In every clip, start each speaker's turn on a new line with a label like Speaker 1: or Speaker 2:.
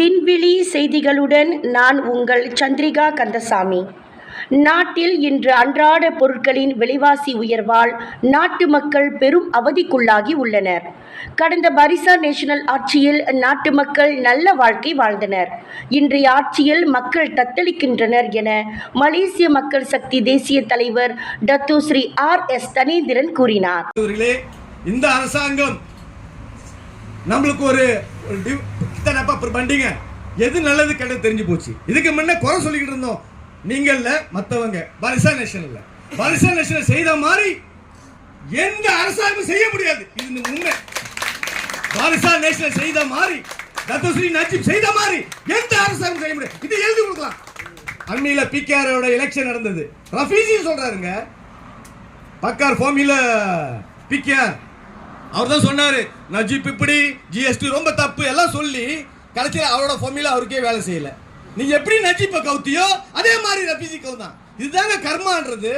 Speaker 1: விண்வெளி செய்திகளுடன் நான் உங்கள் சந்திரிகா கந்தசாமி. நாட்டில் இன்று அன்றாட பொருட்களின் விலைவாசி உயர்வால் நாட்டு மக்கள் பெரும் அவதிக்குள்ளாகி உள்ளனர். கடந்த பரிசா நேஷனல் ஆட்சியில் நாட்டு மக்கள் நல்ல வாழ்க்கை வாழ்ந்தனர். இன்றைய ஆட்சியில் மக்கள் தத்தளிக்கின்றனர் என மலேசிய மக்கள் சக்தி தேசிய தலைவர் Datuk Sri R S Thanenthiran கூறினார்.
Speaker 2: இந்த அரசாங்கம் நம்மளுக்கு ஒரு ஒரு அப்புறம் பண்டிங்க எது நல்லது கெட்டது தெரிஞ்சு போச்சு. இதுக்கு முன்ன குறை சொல்லிக்கிட்டு இருந்தோம். நீங்கள்ல மற்றவங்க பரிசா நேஷனல்ல பரிசா நேஷனல் செய்த மாதிரி எந்த அரசாங்கம் செய்ய முடியாது. இது உண்மை. பாரிசா நேஷனல் செய்த மாதிரி தத்துஸ்ரீ நஜீப் செய்த மாதிரி எந்த அரசாங்கம் செய்ய முடியாது. இது எழுதி கொடுக்கலாம். அண்மையில பிகேஆரோட எலெக்ஷன் நடந்தது. ரஃபீசி சொல்றாருங்க. பக்கார் ஃபார்மில பிகேஆர் அவர் தான் சொன்னாரு நஜீப் இப்படி ஜிஎஸ்டி ரொம்ப தப்பு எல்லாம் சொல்லி கடைசியில் அவரோட ஃபார்மில அவருக்கே வேலை செய்யல. நீ எப்படி நஜீப்பை கவுத்தியோ அதே மாதிரி ரஃபீசி கவுதான். இதுதாங்க கர்மான்றது.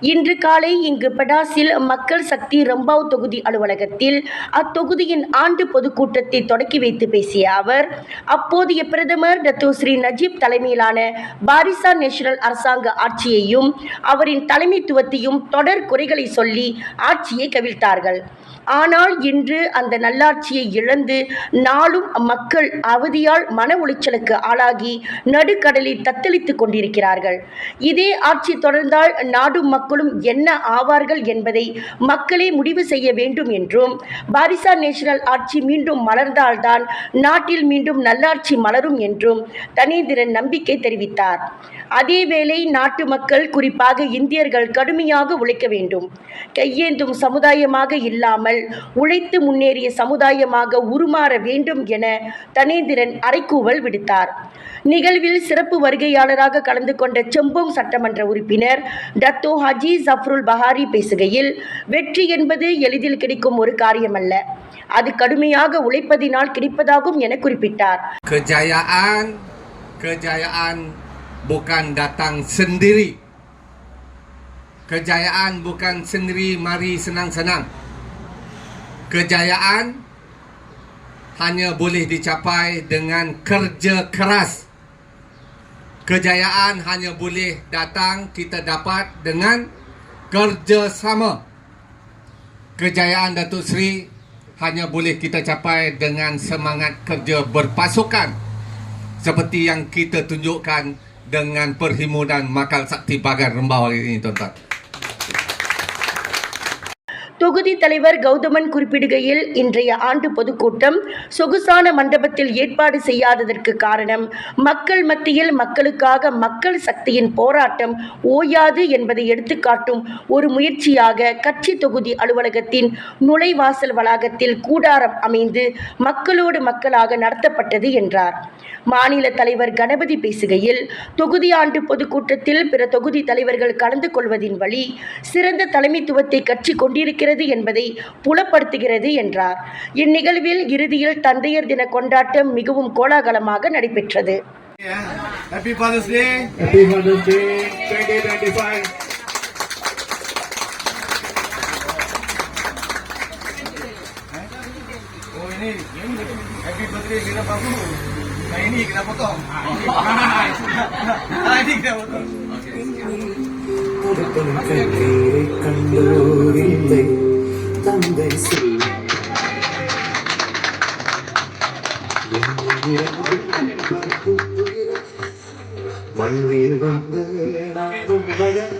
Speaker 1: இன்று காலை இங்கு படாசில் மக்கள் சக்தி ரம்பாவ் தொகுதி அலுவலகத்தில் அத்தொகுதியின் ஆண்டு பொதுக்கூட்டத்தை தொடக்கி வைத்து பேசிய அவர் அப்போதைய பிரதமர் டத்தோ ஸ்ரீ நஜீப் தலைமையிலான பாரிசா நேஷனல் அரசாங்க ஆட்சியையும் அவரின் தலைமைத்துவத்தையும் தொடர் குறைகளை சொல்லி ஆட்சியை கவிழ்த்தார்கள். ஆனால் இன்று அந்த நல்லாட்சியை இழந்து நாளும் மக்கள் அவதியால் மன உளைச்சலுக்கு ஆளாகி நடுக்கடலில் தத்தளித்துக் கொண்டிருக்கிறார்கள். இதே ஆட்சி தொடர்ந்தால் நாடும் மக்களும் என்ன ஆவார்கள் என்பதை மக்களே முடிவு செய்ய வேண்டும் என்றும் பாரிசா நேஷனல் ஆட்சி மீண்டும் மலர்ந்தால்தான் நாட்டில் மீண்டும் நல்லாட்சி மலரும் என்றும் தனேந்திரன் நம்பிக்கை தெரிவித்தார். அதேவேளை நாட்டு மக்கள் குறிப்பாக இந்தியர்கள் கடுமையாக உழைக்க வேண்டும். கையேந்தும் சமுதாயமாக இல்லாமல் உழைத்து முன்னேறிய சமுதாயமாக உருமாற வேண்டும் என தனேந்திரன் அறைக்கூவல் விடுத்தார். நிகழ்வில் சிறப்பு வருகையாளராக கலந்து கொண்ட செம்போங் சட்டமன்ற உறுப்பினர் டத்தோ ஹஜி ஜஃப்ருல் பஹாரி பேசுகையில் வெற்றி என்பது எளிதில் கிடைக்கும் ஒரு காரியமல்ல அது கடுமையாக உழைப்பதினால் கிடைப்பதாகும் என குறிப்பிட்டார்
Speaker 3: Kejayaan kejayaan bukan datang sendiri. Kejayaan bukan sendiri mari senang-senang. Kejayaan hanya boleh dicapai dengan kerja keras. Kejayaan hanya boleh datang kita dapat dengan kerjasama. Kejayaan Datuk Seri hanya boleh kita capai dengan semangat kerja berpasukan seperti yang kita tunjukkan dengan Perhimpunan Makal Sakti Pagar Rembau hari ini tuan-tuan.
Speaker 1: தொகுதி தலைவர் கௌதமன் குறிப்பிடுகையில் இன்றைய ஆண்டு பொதுக்கூட்டம் சொகுசான மண்டபத்தில் ஏற்பாடு செய்யாததற்கு காரணம் மக்கள் மத்தியில் மக்களுக்காக மக்கள் சக்தியின் போராட்டம் ஓயாது என்பதை எடுத்துக்காட்டும் ஒரு முயற்சியாக கட்சி தொகுதி அலுவலகத்தின் நுழைவாசல் வளாகத்தில் கூடாரம் அமைந்து மக்களோடு மக்களாக நடத்தப்பட்டது என்றார். மாநில தலைவர் கணபதி பேசுகையில் தொகுதி ஆண்டு பொதுக்கூட்டத்தில் பிற தொகுதி தலைவர்கள் கலந்து கொள்வதின் வழி சிறந்த தலைமைத்துவத்தை கட்சி கொண்டிருக்கிறது என்பதை புலப்படுத்துகிறது என்றார் இந்நிகழ்வில் இறுதியில் தந்தையர் தின கொண்டாட்டம் மிகவும் கோலாகலமாக நடைபெற்றது
Speaker 2: happy father's day
Speaker 4: Happy Father's Day 2025.
Speaker 2: Oh ini ini happy birthday kita baru. Nah ini kita potong. Ah ini kita potong.
Speaker 4: கண்ணீரை கண்டோரில்லை தந்தை செல் மண்ணில் வந்து நாடும் மகன்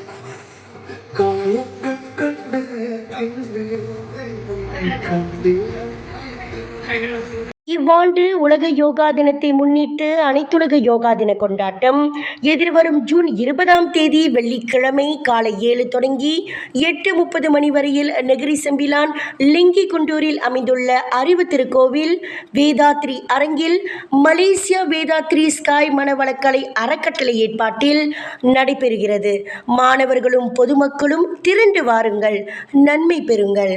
Speaker 4: காயங்கள் கண்டு கண்டேன்
Speaker 1: இவ்வாண்டு உலக யோகா தினத்தை முன்னிட்டு அனைத்துலக யோகா தின கொண்டாட்டம். எதிர்வரும் ஜூன் இருபதாம் தேதி வெள்ளிக்கிழமை காலை ஏழு தொடங்கி எட்டு முப்பது மணி வரையில் நெகிரி செம்பிலான் லிங்கி குண்டூரில் அமைந்துள்ள அறிவு திருக்கோவில் வேதாத்ரி அரங்கில் மலேசியா வேதாத்ரி ஸ்காய் மனவளக்கலை அறக்கட்டளை ஏற்பாட்டில் நடைபெறுகிறது. மாணவர்களும் பொதுமக்களும் திரண்டு வாருங்கள். நன்மை பெறுங்கள்.